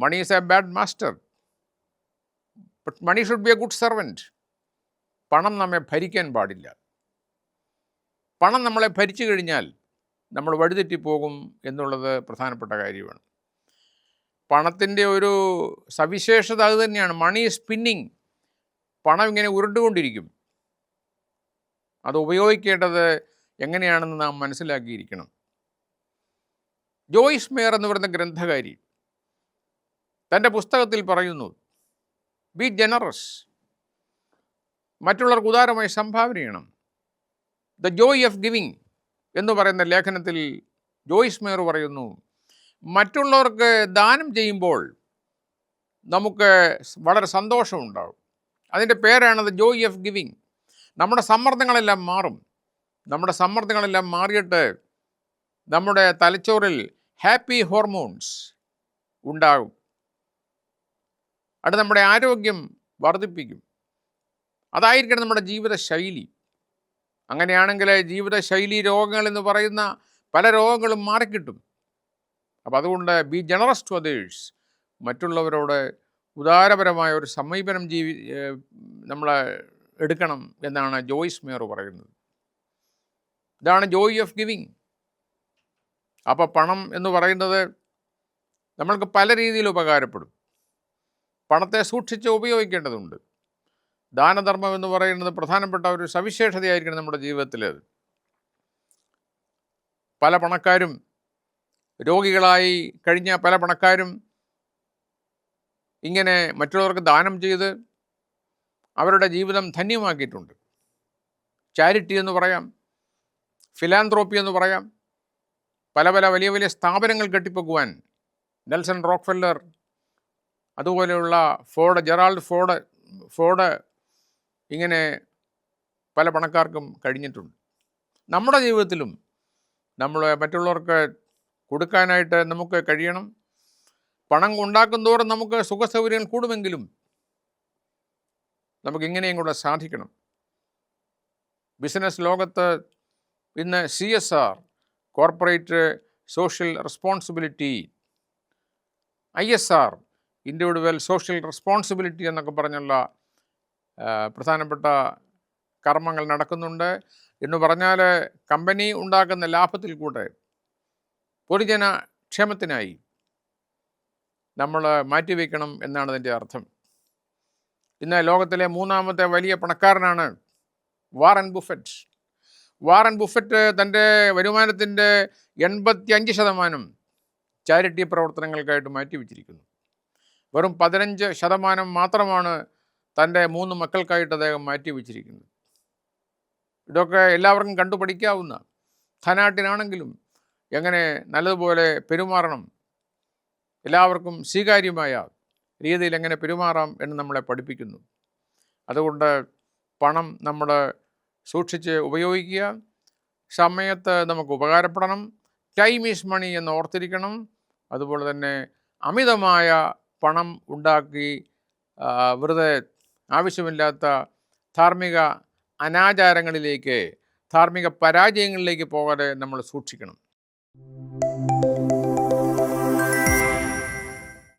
Money is a bad master but money should be a good servant പണം നമ്മെ ഭരിക്കാൻ പാടില്ല. പണം നമ്മളെ ഭരിച്ചു കഴിഞ്ഞാൽ നമ്മൾ വഴിതെറ്റിപ്പോകും എന്നുള്ളത് പ്രധാനപ്പെട്ട കാര്യമാണ്. പണത്തിന്റെ ഒരു സവിശേഷത അത് തന്നെയാണ്. മണി സ്പിന്നിങ് പണം ഇങ്ങനെ ഉരുണ്ടുകൊണ്ടിരിക്കും. അത് ഉപയോഗിക്കേണ്ടത് എങ്ങനെയാണെന്ന് നാം മനസ്സിലാക്കിയിരിക്കണം. ജോയിസ് മേയർ എന്ന് പറയുന്ന ഗ്രന്ഥകാരി തന്റെ പുസ്തകത്തിൽ പറയുന്നു ബി ജനറസ് മറ്റുള്ളവർക്ക് ഉദാരമായി സംഭാവന ചെയ്യണം. ദ ജോയ് ഓഫ് ഗിവിങ് എന്ന് പറയുന്ന ലേഖനത്തിൽ ജോയിസ് മേയർ പറയുന്നു മറ്റുള്ളവർക്ക് ദാനം ചെയ്യുമ്പോൾ നമുക്ക് വളരെ സന്തോഷമുണ്ടാവും അതിന്റെ പേരാണ് ദ ജോയ് ഓഫ് ഗിവിങ് നമ്മുടെ സമ്മർദ്ദങ്ങളെല്ലാം മാറും. നമ്മുടെ സമ്മർദ്ദങ്ങളെല്ലാം മാറിയിട്ട് നമ്മുടെ തലച്ചോറിൽ ഹാപ്പി ഹോർമോൺസ് ഉണ്ടാകും. അത് നമ്മുടെ ആരോഗ്യം വർദ്ധിപ്പിക്കും. അതായിരിക്കണം നമ്മുടെ ജീവിതശൈലി. അങ്ങനെയാണെങ്കിൽ ജീവിതശൈലി രോഗങ്ങൾ എന്ന് പറയുന്ന പല രോഗങ്ങളും മാറിക്കിട്ടും. അപ്പം അതുകൊണ്ട് ബി ജനറസ് ടു അതേഴ്സ് മറ്റുള്ളവരോട് ഉദാരപരമായ ഒരു സമീപനം ജീവി നമ്മൾ എടുക്കണം എന്നാണ് ജോയ്സ് മേയർ പറയുന്നത്. ഇതാണ് ജോയ് ഓഫ് ഗിവിങ് അപ്പോൾ പണം എന്ന് പറയുന്നത് നമ്മൾക്ക് പല രീതിയിൽ ഉപകാരപ്പെടും. പണത്തെ സൂക്ഷിച്ച് ഉപയോഗിക്കേണ്ടതുണ്ട്. ദാനധർമ്മം എന്ന് പറയുന്നത് പ്രധാനപ്പെട്ട ഒരു സവിശേഷതയായിരിക്കണം നമ്മുടെ ജീവിതത്തിൽ പല പണക്കാരും രോഗികളായി കഴിഞ്ഞ പല പണക്കാരും ഇങ്ങനെ മറ്റുള്ളവർക്ക് ദാനം ചെയ്ത് അവരുടെ ജീവിതം ധന്യമാക്കിയിട്ടുണ്ട്. ചാരിറ്റി എന്ന് പറയാം ഫിലാന്ത്രോപ്പി എന്ന് പറയാം പല പല വലിയ വലിയ സ്ഥാപനങ്ങൾ കെട്ടിപ്പൊക്കുവാൻ നെൽസൺ റോക്ക്ഫെല്ലർ അതുപോലെയുള്ള ഫോർഡ് ജെറാൾഡ് ഫോർഡ് ഫോർഡ് ഇങ്ങനെ പല പണക്കാർക്കും കഴിഞ്ഞിട്ടുണ്ട്. നമ്മുടെ ജീവിതത്തിലും നമ്മൾ മറ്റുള്ളവർക്ക് കൊടുക്കാനായിട്ട് നമുക്ക് കഴിയണം. പണം ഉണ്ടാക്കും തോറും നമുക്ക് സുഖസൗകര്യങ്ങൾ കൂടുമെങ്കിലും നമുക്ക് ഇങ്ങനെയും കൂടെ സാധിക്കണം. ബിസിനസ് ലോകത്ത് ഇന്ന് C S R corporate social responsibility I S R individual social responsibility എന്നൊക്കെ പറഞ്ഞുള്ള പ്രധാനപ്പെട്ട കർമ്മങ്ങൾ നടക്കുന്നുണ്ട്. എന്ന് പറഞ്ഞാൽ കമ്പനി ഉണ്ടാക്കുന്ന ലാഭത്തിൽ കൂടെ പൊതുജന ക്ഷേമത്തിനായി നമ്മൾ മാറ്റിവെക്കണം എന്നാണ് അതിന്റെ അർത്ഥം. ഇന്ന് ലോകത്തിലെ മൂന്നാമത്തെ വലിയ പണക്കാരനാണ് വാറൻ ബുഫറ്റ്. വാറൻ ബുഫറ്റ് തന്റെ വരുമാനത്തിന്റെ എൺപത്തി അഞ്ച് ശതമാനം ചാരിറ്റി പ്രവർത്തനങ്ങൾക്കായിട്ട് മാറ്റിവെച്ചിരിക്കുന്നു വെറും പതിനഞ്ച് ശതമാനം മാത്രമാണ് തന്റെ മൂന്ന് മക്കൾക്കായിട്ട് അദ്ദേഹം മാറ്റി വെച്ചിരിക്കുന്നത് ഇതൊക്കെ എല്ലാവർക്കും കണ്ടുപഠിക്കാവുന്ന ധനാട്ടിനാണെങ്കിലും എങ്ങനെ നല്ലതുപോലെ പെരുമാറണം എല്ലാവർക്കും സ്വീകാര്യമായ രീതിയിൽ എങ്ങനെ പെരുമാറാം എന്ന് നമ്മളെ പഠിപ്പിക്കുന്നു. അതുകൊണ്ട് പണം നമ്മൾ സൂക്ഷിച്ച് ഉപയോഗിക്കുക സമയത്ത് നമുക്ക് ഉപകാരപ്പെടണം ടൈം ഈസ് മണി എന്ന് ഓർത്തിരിക്കണം അതുപോലെ തന്നെ അമിതമായ പണം ഉണ്ടാക്കി വെറുതെ ആവശ്യമില്ലാത്ത ധാർമ്മിക അനാചാരങ്ങളിലേക്ക് ധാർമ്മിക പരാജയങ്ങളിലേക്ക് പോകാതെ നമ്മൾ സൂക്ഷിക്കണം.